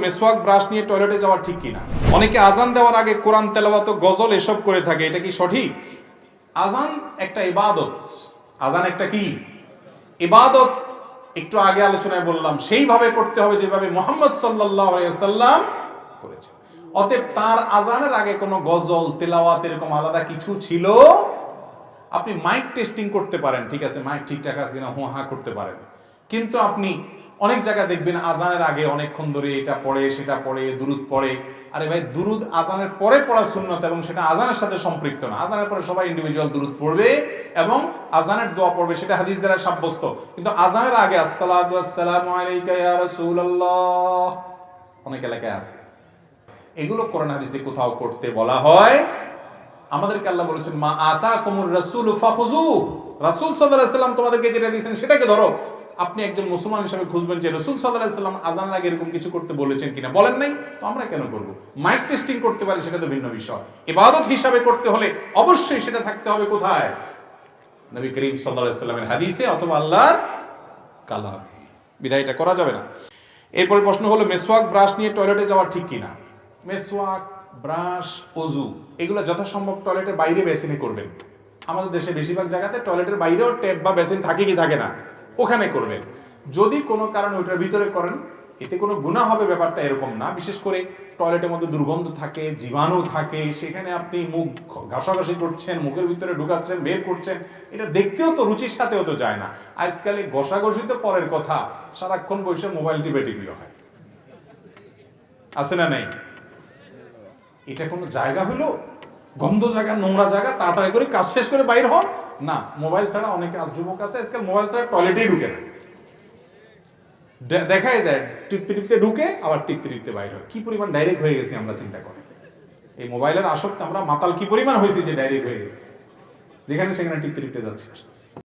মেসওয়াক ব্রাশ নিয়ে টয়লেটে যাওয়া ঠিক কিনা? অনেকে আজান দেওয়ার আগে কোরআন তেলাওয়াত গজল এসব করে থাকে, এটা কি সঠিক? আজান একটা ইবাদত। আজান একটা কি? ইবাদত, একটু আগে আলোচনায় বললাম, সেইভাবে করতে হবে যেভাবে মোহাম্মদ সাল্লাম করেছে। অতএব তার আজানের আগে কোনো গজল, তেলাওয়াত এরকম আলাদা কিছু ছিল? আপনি মাইক টেস্টিং করতে পারেন, ঠিক আছে, মাইক ঠিকঠাক আছে কিনা, হুঁ হাঁ করতে পারেন। কিন্তু আপনি অনেক জায়গায় দেখবেন আজানের আগে অনেকক্ষণ ধরে এটা পড়ে, সেটা পড়ে, দুরুদ পড়ে। আরে ভাই, দুরুদ আজানের পরে পড়া শূন্যত এবং সেটা আজানের সাথে সম্পৃক্ত না। আজানের পরে সবাই ইন্ডিভিজুয়াল দুরুদ পড়বে এবং আজানের দোয়া পড়বে, সেটা হাদিস দ্বারা সাব্যস্ত। কিন্তু আজানের আগে আসসালামু অনেক এলাকায় আছে। এগুলো কোরআন হাদিসে কোথাও করতে বলা হয়। আমাদেরকে আল্লাহ বলেছেন, মা আতা কুমুর রাসূল ফাখুজু রাসূল সাল্লাল্লাহু আলাইহি সাল্লাম তোমাদেরকে যেটা দিয়েছেন সেটাকে ধরো। আপনি একজন মুসলমান হিসেবে খুঁজবেন যে রসুল সাল্লাম আজানের আগে এরকম কিছু করতে বলেছেন কিনা? বলেন নাই? তো আমরা কেন করব? মাইক টেস্টিং করতে পারি সেটা তো ভিন্ন বিষয়। ইবাদত হিসাবে করতে হলে অবশ্যই সেটা থাকতে হবে কোথায়? নবী করিম সাল্লামের হাদিসে অথবা আল্লাহর কালামে। বিদায়টা করা যাবে না। এরপরে প্রশ্ন হলো, মেসওয়াক ব্রাশ নিয়ে টয়লেটে যাওয়া ঠিক কিনা? মেসওয়াক ব্রাশ, অজু, এগুলো যথাসম্ভব টয়লেটের বাইরে বেসিনে করবেন। আমাদের দেশে বেশিরভাগ জায়গাতে টয়লেটের বাইরেও ট্যাপ বা বেসিন থাকে কি থাকে না? ওখানে করবেন যদি কোনো কারণে ওইটার ভিতরে করেন, এতে কোনো গুণা হবে ব্যাপারটা এরকম না। বিশেষ করে টয়লেটের মধ্যে দুর্গন্ধ থাকে, জীবাণু থাকে, সেখানে আপনি মুখ ঘাসাঘাসি করছেন, মুখের ভিতরে ঢুকাচ্ছেন, বের করছেন, এটা দেখতেও তো রুচির সাথেও তো যায় না। আজকাল এই ঘষাঘষি তো পরের কথা, সারাক্ষণ বসে মোবাইল টিপে টিপিও হয়। আছে না নেই? এটা কোনো জায়গা হলো? গন্ধ জায়গা, নোংরা জায়গা, তাড়াতাড়ি করে কাজ শেষ করে বাইর হন। না, মোবাইল ছাড়া অনেকে আজ যুবক আছে, আজকাল মোবাইল ছাড়া টয়লেটেই ঢুকে না। দেখাই যায়, টিপতে টিপতে ঢুকে, আবার টিপতে টিপতে বাইর হয়। কি পরিমাণ ডাইরেক্ট হয়ে গেছি আমরা চিন্তা করি এই মোবাইলের আসক্তি আমরা মাতাল কি পরিমাণ হয়েছি যে ডাইরেক্ট হয়ে গেছি? যেখানে সেখানে টিপতে টিপতে যাচ্ছি